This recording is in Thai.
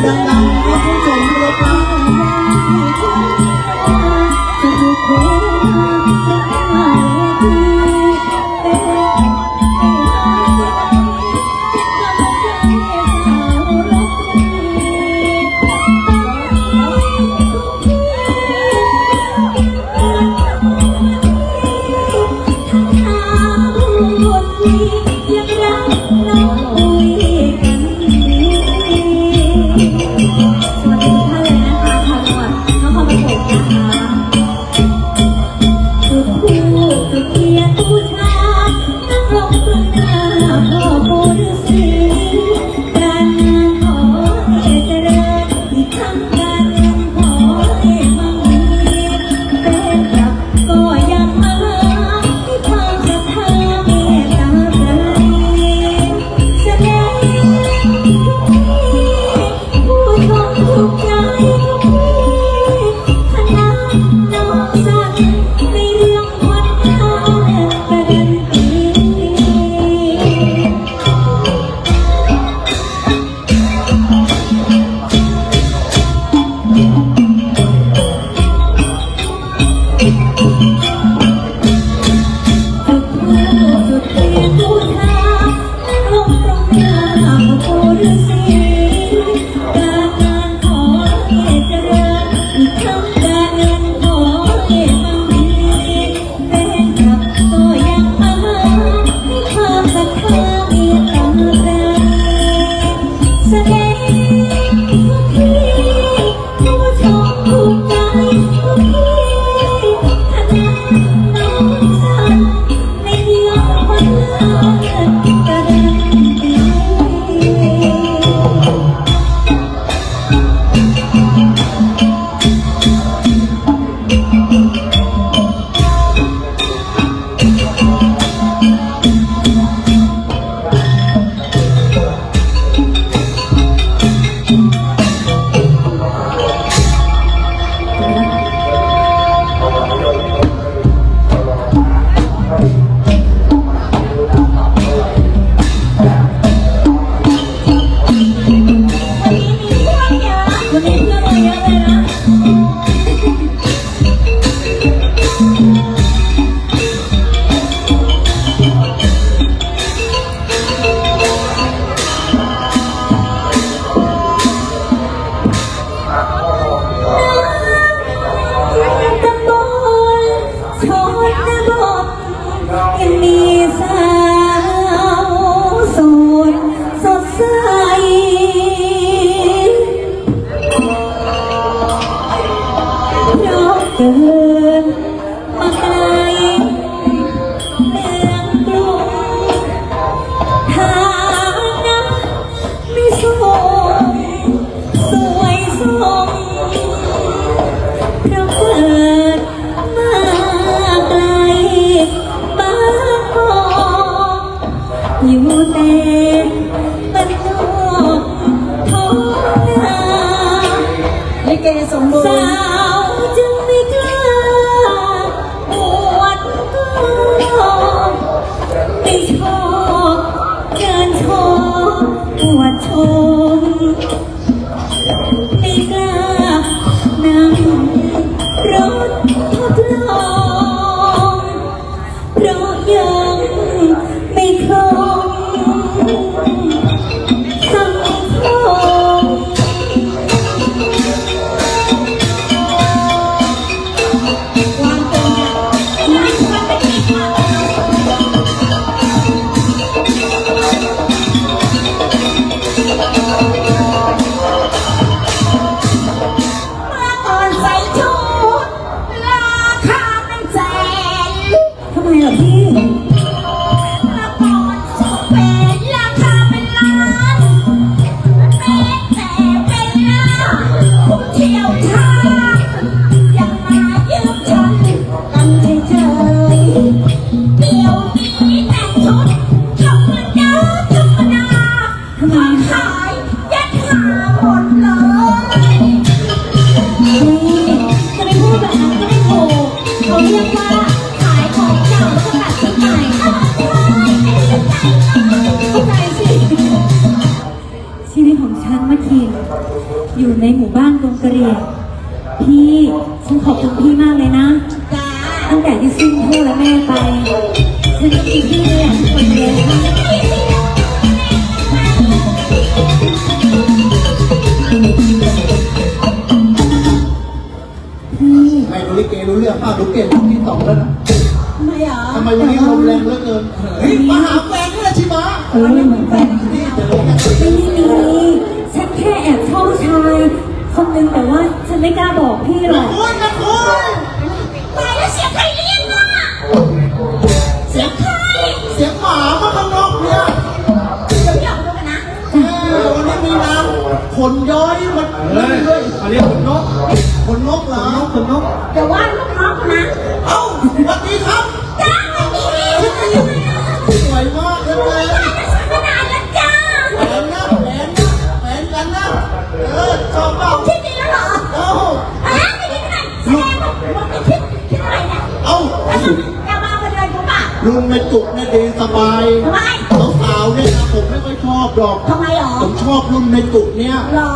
Thank you. ทุกอย่าง เดิมาไกลเมืองกรุงทางนะไม่สูสวยสมเพราะเกิดมาไกลบ้านพอยู่แต่บ้านนอกท้องนาลิเกสมบูรณ์ อยู่ในหมู่บ้านกรงกระเรียงพี่ฉันขอบคุณพี่มากเลยนะตั้งแต่ที่ซิ่งพ่อและแม่ไป ฉันก็มีพี่เลี้ยงคนเดียวค่ะข้ลิเกรู้เรื่องป้าดูเกตที่สองแล้วนะทำไมอะทำไมวันนี้ลมแรงเหลือเกินเฮ้ยมาหาแฟนนี่แหละชิมะเออไม่มีฉันแค่แอบ อบผู้ชายคนนึงแต่ว่าฉันไม่กล้าบอกพี่หรอกโอ้ยนะโอ้ยตายแล้วเสียงใครเรียกอะเสียงใครเสียงหมามาข้างนอกเนี่ยเดี๋ยวอยากดูกันนะเออวันนี้มีน้ำขนย้อยมันนั่นด้วยเขาเรียกขนนกขนนกเหรอขนนก เดี๋ยวว่าลูกน้องกูนะ เอ้าสวัสดีครับ มึงไม่คิดคิดอะไรเนี่ยเอ้าอย่ามาประเดินกูป่ะลุงในจุกเนี่ยดีสบายทำไมสาวๆเนี่ยนะผมไม่ค่อยชอบหรอกทำไมหรอผมชอบรุ่นในจุกเนี่ย หรอ